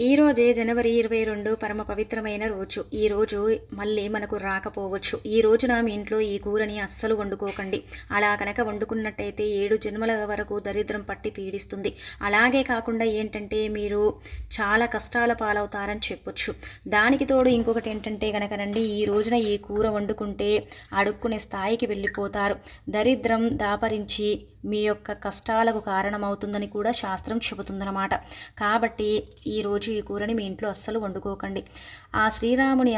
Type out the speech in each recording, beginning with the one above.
ఈ రోజే జనవరి ఇరవై రెండు పరమ పవిత్రమైన రోజు. ఈ రోజు మళ్ళీ మనకు రాకపోవచ్చు. ఈ రోజున మీ ఇంట్లో ఈ కూరని అస్సలు వండుకోకండి. అలా కనుక వండుకున్నట్టయితే ఏడు జన్మల వరకు దరిద్రం పట్టి పీడిస్తుంది. అలాగే కాకుండా ఏంటంటే మీరు చాలా కష్టాల పాలవుతారని చెప్పొచ్చు. దానికి తోడు ఇంకొకటి ఏంటంటే కనుకనండి ఈ రోజున ఈ కూర వండుకుంటే అడుక్కునే స్థాయికి వెళ్ళిపోతారు. దరిద్రం దాపరించి మీ యొక్క కష్టాలకు కారణమవుతుందని కూడా శాస్త్రం చెబుతుందన్నమాట. కాబట్టి ఈరోజు ఈ కూరని మీ ఇంట్లో అస్సలు వండుకోకండి. ఆ శ్రీరాముని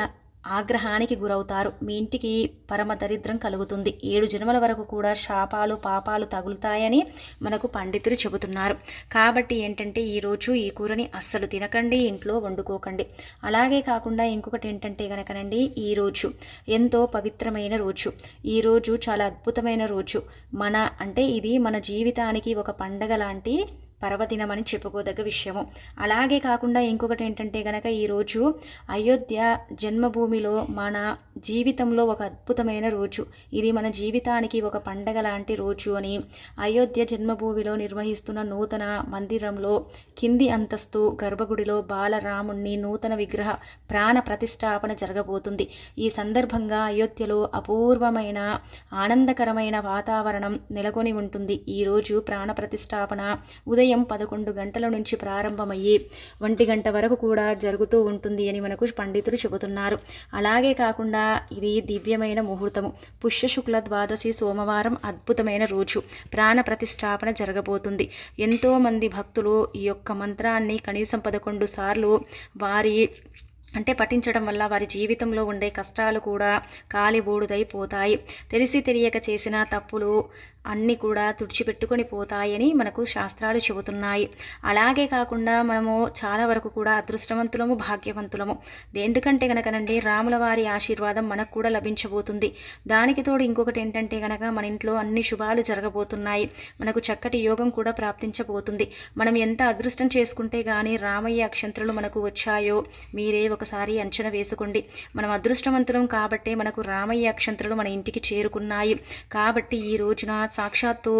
ఆగ్రహానికి గురవుతారు. మీ ఇంటికి పరమ దరిద్రం కలుగుతుంది. ఏడు జన్మల వరకు కూడా శాపాలు పాపాలు తగులుతాయని మనకు పండితులు చెబుతున్నారు. కాబట్టి ఏంటంటే ఈరోజు ఈ కూరని అస్సలు తినకండి ఇంట్లో వండుకోకండి. అలాగే కాకుండా ఇంకొకటి ఏంటంటే కనుకనండి ఈరోజు ఎంతో పవిత్రమైన రోజు. ఈరోజు చాలా అద్భుతమైన రోజు. మన అంటే ఇది మన జీవితానికి ఒక పండగ లాంటి పర్వదినమని చెప్పుకోదగ్గ విషయము. అలాగే కాకుండా ఇంకొకటి ఏంటంటే గనక ఈరోజు అయోధ్య జన్మభూమిలో మన జీవితంలో ఒక అద్భుతమైన రోజు. ఇది మన జీవితానికి ఒక పండగ లాంటి రోజు అని అయోధ్య జన్మభూమిలో నిర్వహిస్తున్న నూతన మందిరంలో కింది అంతస్తు గర్భగుడిలో బాలరాముణ్ణి నూతన విగ్రహ ప్రాణ ప్రతిష్టాపన జరగబోతుంది. ఈ సందర్భంగా అయోధ్యలో అపూర్వమైన ఆనందకరమైన వాతావరణం నెలకొని ఉంటుంది. ఈరోజు ప్రాణ ప్రతిష్టాపన ఉదయం పదకొండు గంటల నుంచి ప్రారంభమయ్యి ఒంటి గంట వరకు కూడా జరుగుతూ ఉంటుంది అని మనకు పండితులు చెబుతున్నారు. అలాగే కాకుండా ఇది దివ్యమైన ముహూర్తము. పుష్య శుక్ల ద్వాదశి సోమవారం అద్భుతమైన రోజు. ప్రాణ ప్రతిష్టాపన జరగబోతుంది. ఎంతోమంది భక్తులు ఈ యొక్క మంత్రాన్ని కనీసం పదకొండు సార్లు వారి అంటే పఠించడం వల్ల వారి జీవితంలో ఉండే కష్టాలు కూడా కాలిబూడుదైపోతాయి. తెలిసి తెలియక చేసిన తప్పులు అన్నీ కూడా తుడిచిపెట్టుకొని పోతాయని మనకు శాస్త్రాలు చెబుతున్నాయి. అలాగే కాకుండా మనము చాలా వరకు కూడా అదృష్టవంతులము భాగ్యవంతులము. ఎందుకంటే కనుకనండి రాముల వారి ఆశీర్వాదం మనకు కూడా లభించబోతుంది. దానికి తోడు ఇంకొకటి ఏంటంటే కనుక మన ఇంట్లో అన్ని శుభాలు జరగబోతున్నాయి. మనకు చక్కటి యోగం కూడా ప్రాప్తించబోతుంది. మనం ఎంత అదృష్టం చేసుకుంటే కానీ రామయ్య అక్షంతరులు మనకు వచ్చాయో మీరే ఒకసారి అంచనా వేసుకోండి. మనం అదృష్టవంతులం కాబట్టే మనకు రామయ్య అక్షంతరులు మన ఇంటికి చేరుకున్నాయి. కాబట్టి ఈ రోజున సాక్షాత్తు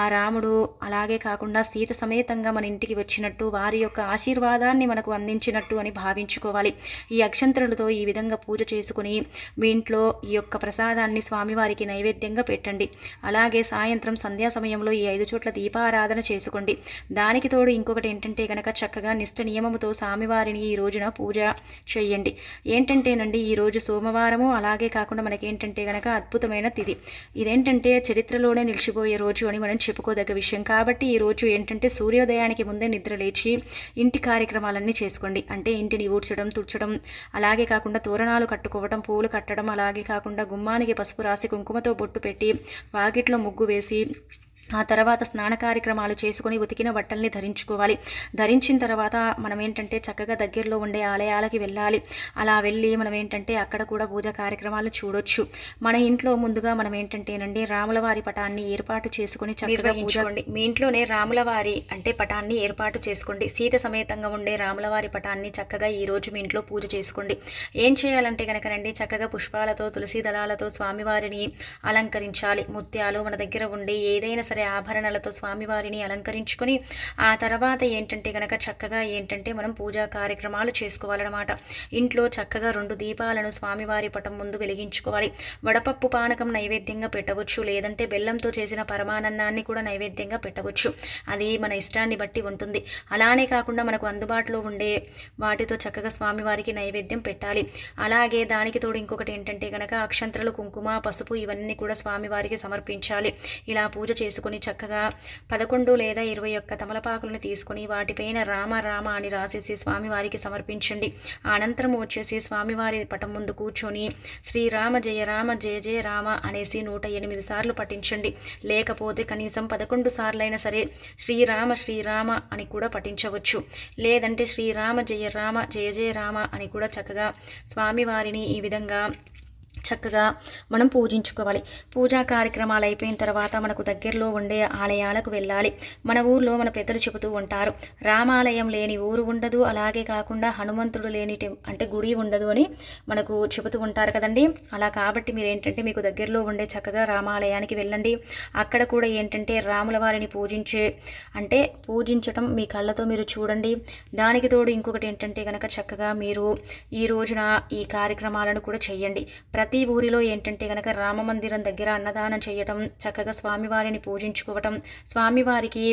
ఆ రాముడు అలాగే కాకుండా సీత సమేతంగా మన ఇంటికి వచ్చినట్టు వారి యొక్క ఆశీర్వాదాన్ని మనకు అందించినట్టు అని భావించుకోవాలి. ఈ అక్షంతరులతో ఈ విధంగా పూజ చేసుకుని మీ ఇంట్లో ఈ యొక్క ప్రసాదాన్ని స్వామివారికి నైవేద్యంగా పెట్టండి. అలాగే సాయంత్రం సంధ్యా సమయంలో ఈ ఐదు చోట్ల దీపారాధన చేసుకోండి. దానికి తోడు ఇంకొకటి ఏంటంటే కనుక చక్కగా నిష్ట నియమముతో స్వామివారిని ఈ రోజున పూజ చేయండి. ఏంటంటేనండి ఈరోజు సోమవారము అలాగే కాకుండా మనకేంటంటే కనుక అద్భుతమైన తిథి. ఇదేంటంటే చరిత్రలోనే నిలిచిపోయే రోజు అని మనం చెప్పుకోదగ్గ విషయం. కాబట్టి ఈ రోజు ఏంటంటే సూర్యోదయానికి ముందే నిద్ర లేచి ఇంటి కార్యక్రమాలన్నీ చేసుకోండి. అంటే ఇంటిని ఊడ్చడం తుడ్చడం అలాగే కాకుండా తోరణాలు కట్టుకోవడం పూలు కట్టడం అలాగే కాకుండా గుమ్మానికి పసుపు రాసి కుంకుమతో బొట్టు పెట్టి వాకిట్లో ముగ్గు వేసి ఆ తర్వాత స్నాన కార్యక్రమాలు చేసుకొని ఉతికిన బట్టల్ని ధరించుకోవాలి. ధరించిన తర్వాత మనం ఏంటంటే చక్కగా దగ్గరలో ఉండే ఆలయాలకి వెళ్ళాలి. అలా వెళ్ళి మనం ఏంటంటే అక్కడ కూడా పూజ కార్యక్రమాలు చూడొచ్చు. మన ఇంట్లో ముందుగా మనం ఏంటంటేనండి రాములవారి పటాన్ని ఏర్పాటు చేసుకొని చక్కగా పూజండి మీ ఇంట్లోనే రాములవారి అంటే పటాన్ని ఏర్పాటు చేసుకోండి. సీత సమేతంగా ఉండే రాములవారి పటాన్ని చక్కగా ఈ రోజు మీ ఇంట్లో పూజ చేసుకోండి. ఏం చేయాలంటే కనుకనండి చక్కగా పుష్పాలతో తులసి దళాలతో స్వామివారిని అలంకరించాలి. ముత్యాలు మన దగ్గర ఉండే ఏదైనా సరే ఆభరణాలతో స్వామివారిని అలంకరించుకొని ఆ తర్వాత ఏంటంటే కనుక చక్కగా ఏంటంటే మనం పూజా కార్యక్రమాలు చేసుకోవాలన్నమాట. ఇంట్లో చక్కగా రెండు దీపాలను స్వామివారి పటం ముందు వెలిగించుకోవాలి. వడపప్పు పానకం నైవేద్యంగా పెట్టవచ్చు. లేదంటే బెల్లంతో చేసిన పరమానన్నాన్ని కూడా నైవేద్యంగా పెట్టవచ్చు. అది మన ఇష్టాన్ని బట్టి ఉంటుంది. అలానే కాకుండా మనకు అందుబాటులో ఉండే వాటితో చక్కగా స్వామివారికి నైవేద్యం పెట్టాలి. అలాగే దానికి తోడు ఇంకొకటి ఏంటంటే కనుక అక్షంతరలు కుంకుమ పసుపు ఇవన్నీ కూడా స్వామివారికి సమర్పించాలి. ఇలా పూజ చేసుకు చేసుకుని చక్కగా పదకొండు లేదా ఇరవై ఒక్క తమలపాకులను తీసుకుని వాటిపైన రామ రామ అని రాసేసి స్వామివారికి సమర్పించండి. అనంతరం వచ్చేసి స్వామివారి పటం ముందు కూర్చొని శ్రీరామ జయ రామ జయ జయ రామ అనేసి నూట ఎనిమిది సార్లు పఠించండి. లేకపోతే కనీసం పదకొండు సార్లైనా సరే శ్రీరామ శ్రీరామ అని కూడా పఠించవచ్చు. లేదంటే శ్రీరామ జయ రామ జయ జయ రామ అని కూడా చక్కగా స్వామివారిని ఈ విధంగా చక్కగా మనం పూజించుకోవాలి. పూజా కార్యక్రమాలు అయిపోయిన తర్వాత మనకు దగ్గరలో ఉండే ఆలయాలకు వెళ్ళాలి. మన ఊర్లో మన పెద్దలు చెబుతూ ఉంటారు రామాలయం లేని ఊరు ఉండదు అలాగే కాకుండా హనుమంతుడు లేని అంటే గుడి ఉండదు అని మనకు చెబుతూ ఉంటారు కదండి. అలా కాబట్టి మీరు ఏంటంటే మీకు దగ్గరలో ఉండే చక్కగా రామాలయానికి వెళ్ళండి. అక్కడ కూడా ఏంటంటే రాముల వారిని పూజించే అంటే పూజించటం మీ కళ్ళతో మీరు చూడండి. దానికి తోడు ఇంకొకటి ఏంటంటే కనుక చక్కగా మీరు ఈ రోజున ఈ కార్యక్రమాలను కూడా చేయండి ప్ర ప్రతి ఊరిలో ఏంటంటే కనుక రామ మందిరం దగ్గర అన్నదానం చేయటం చక్కగా స్వామివారిని పూజించుకోవటం స్వామివారికి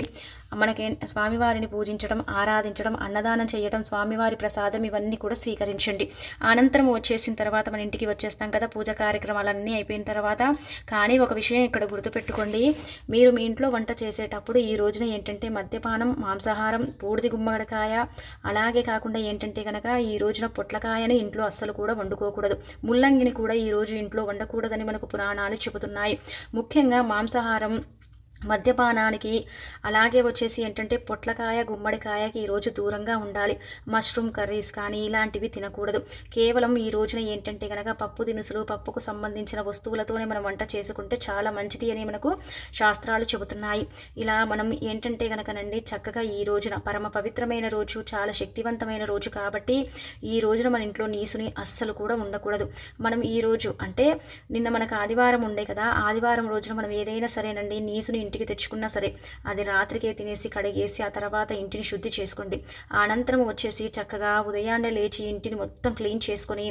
మనకి స్వామివారిని పూజించడం ఆరాధించడం అన్నదానం చేయడం స్వామివారి ప్రసాదం ఇవన్నీ కూడా స్వీకరించండి. అనంతరం వచ్చేసిన తర్వాత మన ఇంటికి వచ్చేస్తాం కదా పూజ కార్యక్రమాలన్నీ అయిపోయిన తర్వాత. కానీ ఒక విషయం ఇక్కడ గుర్తుపెట్టుకోండి. మీరు మీ ఇంట్లో వంట చేసేటప్పుడు ఈ రోజున ఏంటంటే మద్యపానం మాంసాహారం పూడిది గుమ్మడికాయ అలాగే కాకుండా ఏంటంటే కనుక ఈ రోజున పొట్లకాయని ఇంట్లో అస్సలు కూడా వండుకోకూడదు. ముల్లంగిని కూడా ఈ రోజు ఇంట్లో వండకూడదని మనకు పురాణాలు చెబుతున్నాయి. ముఖ్యంగా మాంసాహారం మద్యపానానికి అలాగే వచ్చేసి ఏంటంటే పొట్లకాయ గుమ్మడికాయకి ఈరోజు దూరంగా ఉండాలి. మష్రూమ్ కర్రీస్ కానీ ఇలాంటివి తినకూడదు. కేవలం ఈ రోజున ఏంటంటే కనుక పప్పు దినుసులు పప్పుకు సంబంధించిన వస్తువులతోనే మనం వంట చేసుకుంటే చాలా మంచిది అని మనకు శాస్త్రాలు చెబుతున్నాయి. ఇలా మనం ఏంటంటే కనుకనండి చక్కగా ఈ రోజున పరమ పవిత్రమైన రోజు చాలా శక్తివంతమైన రోజు కాబట్టి ఈ రోజున మన ఇంట్లో నీసుని అస్సలు కూడా ఉండకూడదు. మనం ఈ రోజు అంటే నిన్న మనకు ఆదివారం ఉండే కదా ఆదివారం రోజున మనం ఏదైనా సరేనండి నీసుని ఇంటికి తెచ్చుకున్నా సరే అది రాత్రికే తినేసి కడిగేసి ఆ తర్వాత ఇంటిని శుద్ధి చేసుకోండి. అనంతరం వచ్చేసి చక్కగా ఉదయాన్నే లేచి ఇంటిని మొత్తం క్లీన్ చేసుకొని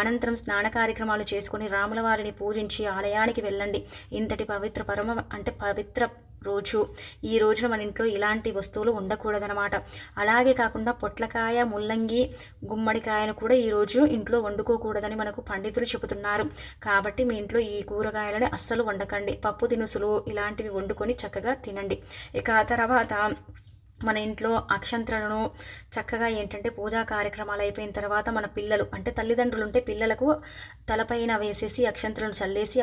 అనంతరం స్నాన కార్యక్రమాలు చేసుకొని రాముల వారిని పూజించి ఆలయానికి వెళ్ళండి. ఇంతటి పవిత్ర పరమ అంటే పవిత్ర రోజు. ఈ రోజున మన ఇంట్లో ఇలాంటి వస్తువులు ఉండకూడదనమాట అలాగే కాకుండా పొట్లకాయ ముల్లంగి గుమ్మడికాయను కూడా ఈరోజు ఇంట్లో వండుకోకూడదని మనకు పండితులు చెబుతున్నారు. కాబట్టి మీ ఇంట్లో ఈ కూరగాయలని అస్సలు వండకండి. పప్పు దినుసులు ఇలాంటివి వండుకొని చక్కగా తినండి. ఇక తర్వాత మన ఇంట్లో అక్షంత్రలను చక్కగా ఏంటంటే పూజా కార్యక్రమాలు అయిపోయిన తర్వాత మన పిల్లలు అంటే తల్లిదండ్రులు ఉంటే పిల్లలకు తలపైన వేసేసి అక్షంత్రలను చల్లేసి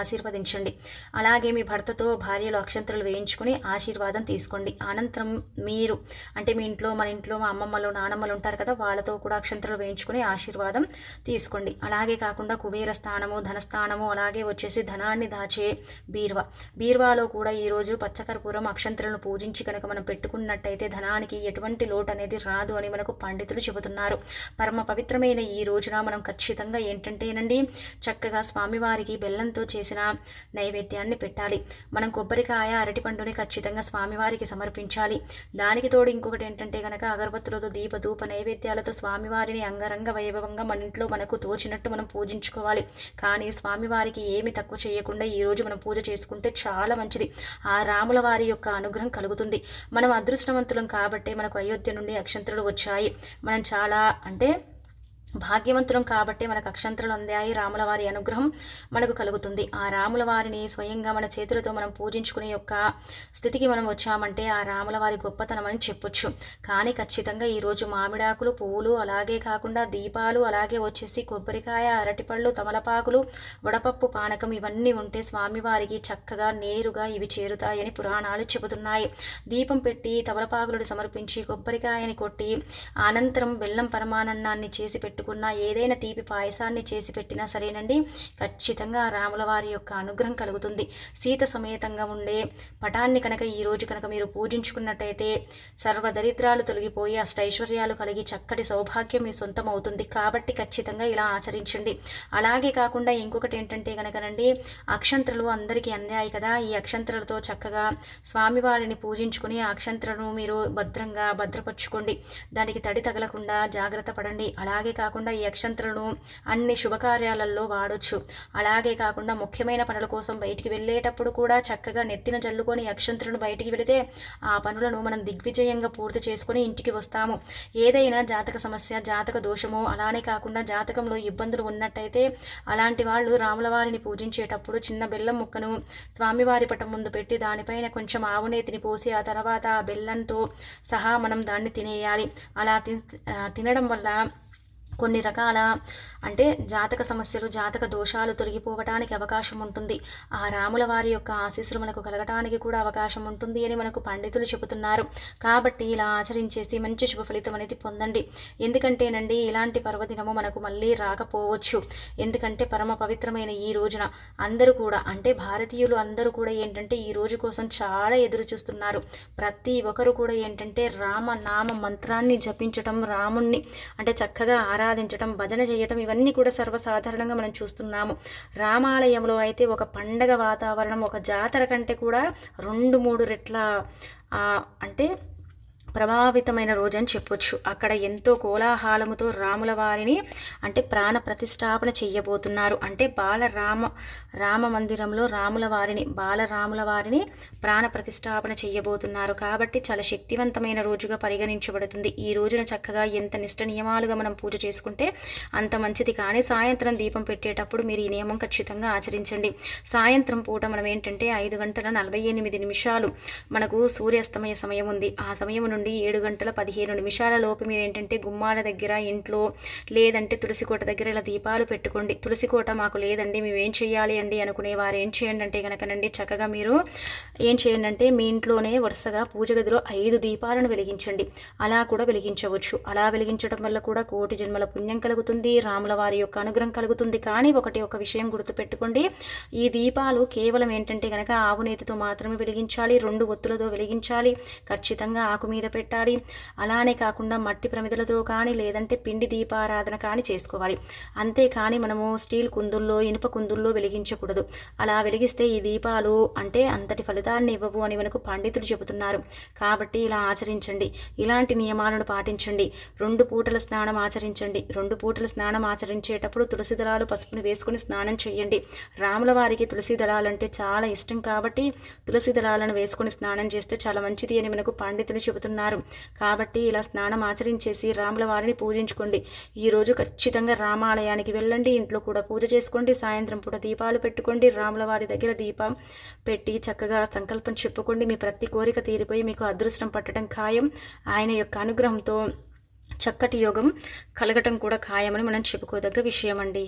ఆశీర్వదించండి. అలాగే మీ భర్తతో భార్యలు అక్షంత్రలు వేయించుకుని ఆశీర్వాదం తీసుకోండి. అనంతరం మీరు అంటే మీ ఇంట్లో మన ఇంట్లో మా అమ్మమ్మలు నానమ్మలు ఉంటారు కదా వాళ్ళతో కూడా అక్షంత్రలు వేయించుకుని ఆశీర్వాదం తీసుకోండి. అలాగే కాకుండా కుబేర స్థానము ధనస్థానము అలాగే వచ్చేసి ధనాన్ని దాచే బీర్వా. బీర్వాలో కూడా ఈరోజు పచ్చకర్పూరం అక్షంత్రలను పూజించి కనుక మనం పెట్టుకున్న చేసినట్టయితే ధనానికి ఎటువంటి లోటు అనేది రాదు అని మనకు పండితులు చెబుతున్నారు. పరమ పవిత్రమైన ఈ రోజున మనం ఖచ్చితంగా ఏంటంటేనండి చక్కగా స్వామివారికి బెల్లంతో చేసిన నైవేద్యాన్ని పెట్టాలి. మనం కొబ్బరికాయ అరటిపండుని ఖచ్చితంగా స్వామివారికి సమర్పించాలి. దానికి తోడు ఇంకొకటి ఏంటంటే కనుక అగరబత్తులతో దీప ధూప నైవేద్యాలతో స్వామివారిని అంగరంగ వైభవంగా మన ఇంట్లో మనకు తోచినట్టు మనం పూజించుకోవాలి. కానీ స్వామివారికి ఏమి తక్కువ చేయకుండా ఈ రోజు మనం పూజ చేసుకుంటే చాలా మంచిది. ఆ రాముల వారి యొక్క అనుగ్రహం కలుగుతుంది. మనం అదృష్టం అదృష్టవంతులం కాబట్టి మనకు అయోధ్య నుండి అక్షంతరులు వచ్చాయి. మనం చాలా అంటే భాగ్యవంతులం కాబట్టే మనకు అక్షంతరలు అందాయి రాముల వారి అనుగ్రహం మనకు కలుగుతుంది. ఆ రాముల వారిని స్వయంగా మన చేతులతో మనం పూజించుకునే యొక్క స్థితికి మనం వచ్చామంటే ఆ రాముల వారి గొప్పతనం అని చెప్పొచ్చు. కానీ ఖచ్చితంగా ఈరోజు మామిడాకులు పువ్వులు అలాగే కాకుండా దీపాలు అలాగే వచ్చేసి కొబ్బరికాయ అరటిపళ్ళు తమలపాకులు వడపప్పు పానకం ఇవన్నీ ఉంటే స్వామివారికి చక్కగా నేరుగా ఇవి చేరుతాయని పురాణాలు చెబుతున్నాయి. దీపం పెట్టి తమలపాకులను సమర్పించి కొబ్బరికాయని కొట్టి అనంతరం బెల్లం పరమానందాన్ని చేసి పెట్టి పెట్టుకున్న ఏదైనా తీపి పాయసాన్ని చేసి పెట్టినా సరేనండి. ఖచ్చితంగా రాముల వారి యొక్క అనుగ్రహం కలుగుతుంది. సీత సమేతంగా ఉండే పటాన్ని కనుక ఈరోజు కనుక మీరు పూజించుకున్నట్టయితే సర్వదరిద్రాలు తొలగిపోయి అష్టైశ్వర్యాలు కలిగి చక్కటి సౌభాగ్యం మీ సొంతం అవుతుంది కాబట్టి ఖచ్చితంగా ఇలా ఆచరించండి. అలాగే కాకుండా ఇంకొకటి ఏంటంటే కనుకనండి అక్షంత్రలు అందరికీ అందాయి కదా. ఈ అక్షంత్రలతో చక్కగా స్వామివారిని పూజించుకుని ఆ అక్షంత్రను మీరు భద్రంగా భద్రపరచుకోండి. దానికి తడి తగలకుండా జాగ్రత్త పడండి. అలాగే కాకుండా ఈ అక్షంతలను అన్ని శుభకార్యాలలో వాడొచ్చు. అలాగే కాకుండా ముఖ్యమైన పనుల కోసం బయటికి వెళ్ళేటప్పుడు కూడా చక్కగా నెత్తిన జల్లుకొని అక్షంతలను బయటికి వెళితే ఆ పనులను మనం దిగ్విజయంగా పూర్తి చేసుకొని ఇంటికి వస్తాము. ఏదైనా జాతక సమస్య జాతక దోషము అలానే కాకుండా జాతకంలో ఇబ్బందులు ఉన్నట్టయితే అలాంటి వాళ్ళు రాములవారిని పూజించేటప్పుడు చిన్న బెల్లం ముక్కను స్వామివారి పటం ముందు పెట్టి దానిపైన కొంచెం ఆవునేతిని పోసి ఆ తర్వాత ఆ బెల్లంతో సహా మనం దాన్ని తినేయాలి. అలా తినడం వల్ల కొన్ని రకాల అంటే జాతక సమస్యలు జాతక దోషాలు తొలగిపోవటానికి అవకాశం ఉంటుంది. ఆ రాముల వారి యొక్క ఆశీస్సులు మనకు కలగటానికి కూడా అవకాశం ఉంటుంది అని మనకు పండితులు చెబుతున్నారు. కాబట్టి ఇలా ఆచరించేసి మంచి శుభ ఫలితం అనేది పొందండి. ఎందుకంటేనండి ఇలాంటి పర్వదినము మనకు మళ్ళీ రాకపోవచ్చు. ఎందుకంటే పరమ పవిత్రమైన ఈ రోజున అందరూ కూడా అంటే భారతీయులు అందరూ కూడా ఏంటంటే ఈ రోజు కోసం చాలా ఎదురు చూస్తున్నారు. ప్రతి ఒక్కరు కూడా ఏంటంటే రామ నామ మంత్రాన్ని జపించటం రాముణ్ణి అంటే చక్కగా ఆరాధించటం భజన చేయటం ఇవన్నీ కూడా సర్వసాధారణంగా మనం చూస్తున్నాము. రామాలయంలో అయితే ఒక పండగ వాతావరణం ఒక జాతర కంటే కూడా రెండు మూడు రెట్ల అంటే ప్రభావితమైన రోజని చెప్పొచ్చు. అక్కడ ఎంతో కోలాహలముతో రాముల వారిని అంటే ప్రాణ ప్రతిష్టాపన చెయ్యబోతున్నారు. అంటే బాలరామ రామ మందిరంలో రాముల వారిని బాలరాముల వారిని ప్రాణ ప్రతిష్టాపన చెయ్యబోతున్నారు. కాబట్టి చాలా శక్తివంతమైన రోజుగా పరిగణించబడుతుంది. ఈ రోజున చక్కగా ఎంత నిష్ట నియమాలుగా మనం పూజ చేసుకుంటే అంత మంచిది. కానీ సాయంత్రం దీపం పెట్టేటప్పుడు మీరు ఈ నియమం ఖచ్చితంగా ఆచరించండి. సాయంత్రం పూట మనం ఏంటంటే ఐదు గంటల నలభై ఎనిమిది నిమిషాలు మనకు సూర్యాస్తమయ సమయం ఉంది. ఆ సమయం నుండి ఏడు గంటల పదిహేను నిమిషాల లోపు మీరు ఏంటంటే గుమ్మాల దగ్గర ఇంట్లో లేదంటే తులసి కోట దగ్గర ఇలా దీపాలు పెట్టుకోండి. తులసి కోట మాకు లేదండి మేము ఏం చేయాలి అండి అనుకునే వారు ఏం చేయండి అంటే కనుకనండి చక్కగా మీరు ఏం చేయండి అంటే మీ ఇంట్లోనే వరుసగా పూజ గదిలో ఐదు దీపాలను వెలిగించండి. అలా కూడా వెలిగించవచ్చు. అలా వెలిగించడం వల్ల కూడా కోటి జన్మల పుణ్యం కలుగుతుంది రాముల వారి యొక్క అనుగ్రహం కలుగుతుంది. కానీ ఒకటి ఒక విషయం గుర్తుపెట్టుకోండి ఈ దీపాలు కేవలం ఏంటంటే కనుక ఆవు నేతితో మాత్రమే వెలిగించాలి రెండు ఒత్తులతో వెలిగించాలి. ఖచ్చితంగా ఆకు మీద పెట్టాలి అలానే కాకుండా మట్టి ప్రమిదలతో కానీ లేదంటే పిండి దీపారాధన కానీ చేసుకోవాలి. అంతేకాని మనము స్టీల్ కుందుల్లో ఇనుప కుందుల్లో వెలిగించకూడదు. అలా వెలిగిస్తే ఈ దీపాలు అంటే అంతటి ఫలితాన్ని ఇవ్వవు అని మనకు పండితులు చెబుతున్నారు. కాబట్టి ఇలా ఆచరించండి. ఇలాంటి నియమాలను పాటించండి. రెండు పూటల స్నానం ఆచరించండి. రెండు పూటల స్నానం ఆచరించేటప్పుడు తులసి దళాలు పసుపును వేసుకుని స్నానం చేయండి. రాముల వారికి తులసి దళాలంటే చాలా ఇష్టం కాబట్టి తులసి దళాలను వేసుకుని స్నానం చేస్తే చాలా మంచిది అని మనకు పండితులు చెబుతున్నారు. కాబట్టి ఇలా స్నానం ఆచరించేసి రాముల వారిని పూజించుకోండి. ఈరోజు ఖచ్చితంగా రామాలయానికి వెళ్ళండి. ఇంట్లో కూడా పూజ చేసుకోండి. సాయంత్రం పూట దీపాలు పెట్టుకోండి. రాముల వారి దగ్గర దీపం పెట్టి చక్కగా సంకల్పం చెప్పుకోండి. మీ ప్రతి కోరిక తీరిపోయి మీకు అదృష్టం పట్టడం ఖాయం. ఆయన యొక్క అనుగ్రహంతో చక్కటి యోగం కలగటం కూడా ఖాయమని మనం చెప్పుకోదగ్గ విషయం అండి